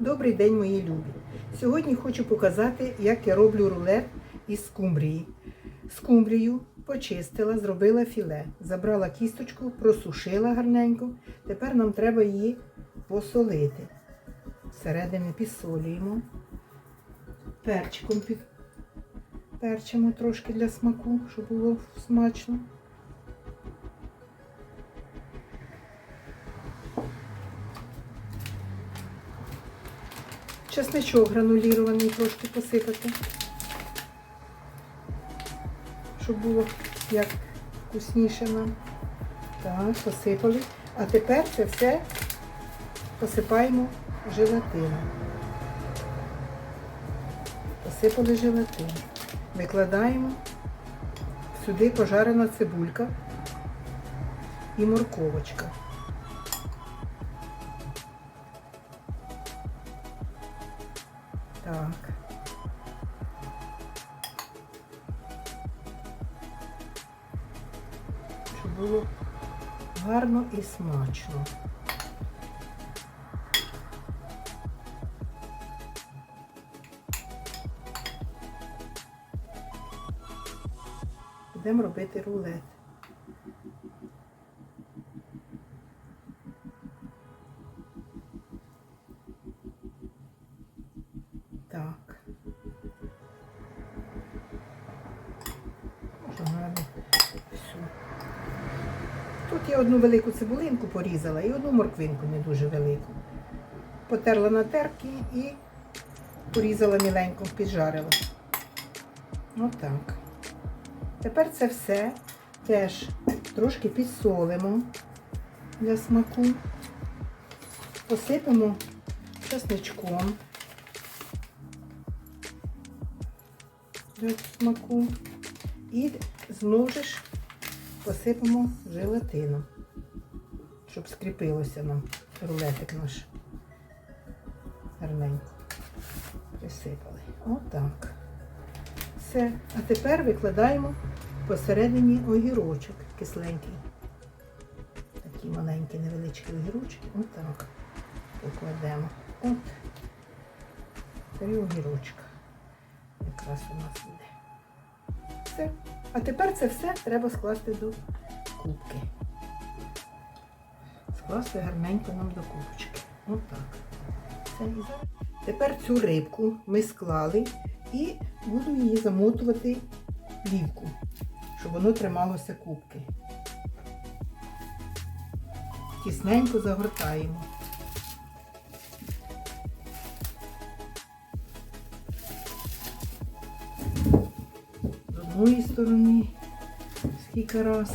Добрий день, мої любі! Сьогодні хочу показати, як я роблю рулет із скумбрії. Скумбрію почистила, зробила філе, забрала кісточку, просушила гарненько. Тепер нам треба її посолити. Всередини підсолюємо. Перчиком під... перчимо трошки для смаку, щоб було смачно. Чесничок гранулірований трошки посипати, щоб було як вкусніше нам. Так, посипали. А тепер це все посипаємо желатином. Посипали желатин. Викладаємо сюди пожарена цибулька і морковочка. Так. Щоб було гарно і смачно. Будемо робити рулет. Тут я одну велику цибулинку порізала і одну морквинку не дуже велику. Потерла на терки і порізала міленько, піджарила. Отак. Тепер це все теж трошки підсолимо для смаку. Посипемо чесничком для смаку. І знову ж посипемо желатином, щоб скріпилося нам рулетик наш. Гарненько присипали. Отак. Все. А тепер викладаємо посередині огірочок кисленький. Такі маленькі невеличкі огірочки. Отак. Покладемо. От. Три огірочка. Якраз у нас буде. Все. А тепер це все треба скласти до кубки. Скласти гарненько нам до кубочки. Отак. Тепер цю рибку ми склали і буду її замотувати плівку, щоб воно трималося кубки. Тісненько загортаємо. Одної сторони скільки раз,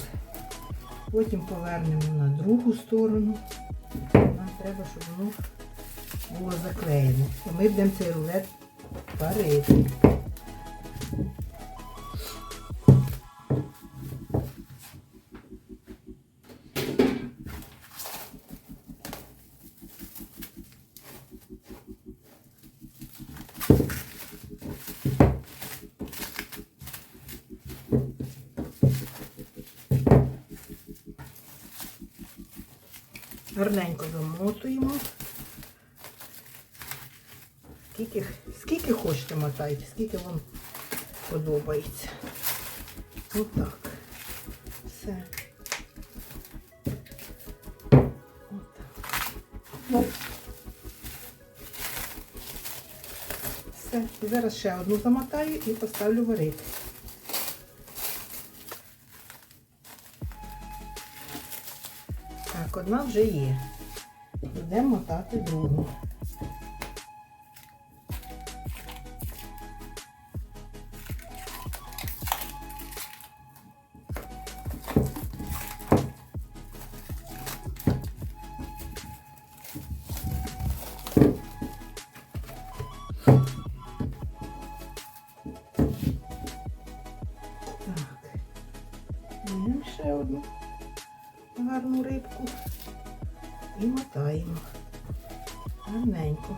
потім повернемо на другу сторону. Нам треба, щоб воно було заклеєно. Ми будемо цей рулет варити. Гарненько замотуємо. Скільки, скільки хочете мотайте, скільки вам подобається. Отак. Все. Все. І зараз ще одну замотаю і поставлю варити. Так, одна вже є. Будемо мотати другу. І мотаємо. Гарненько.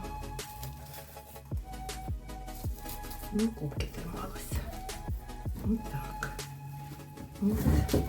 Ну, кубки трималися. Отак. От.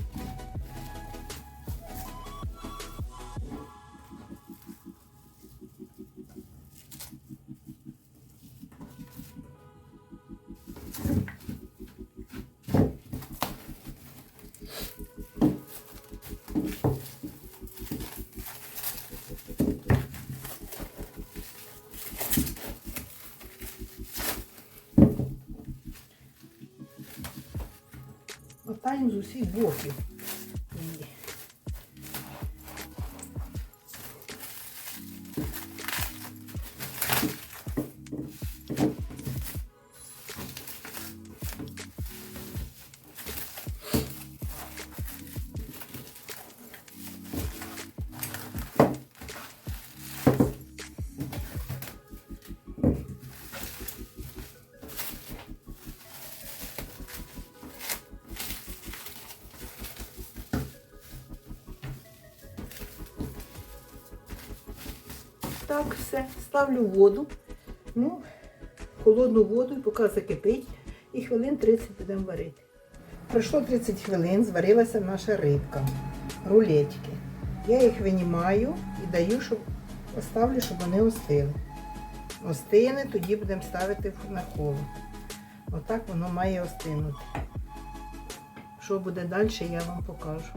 Отаємо з усіх боків. Так, все, ставлю воду. Ну, холодну воду, поки закипить, і хвилин 30 будемо варити. Пройшло 30 хвилин, зварилася наша рибка, рулетики. Я їх винімаю і даю, щоб поставлю, щоб вони остили. Остине, тоді будемо ставити на холод. Отак воно має остинути. Що буде далі, я вам покажу.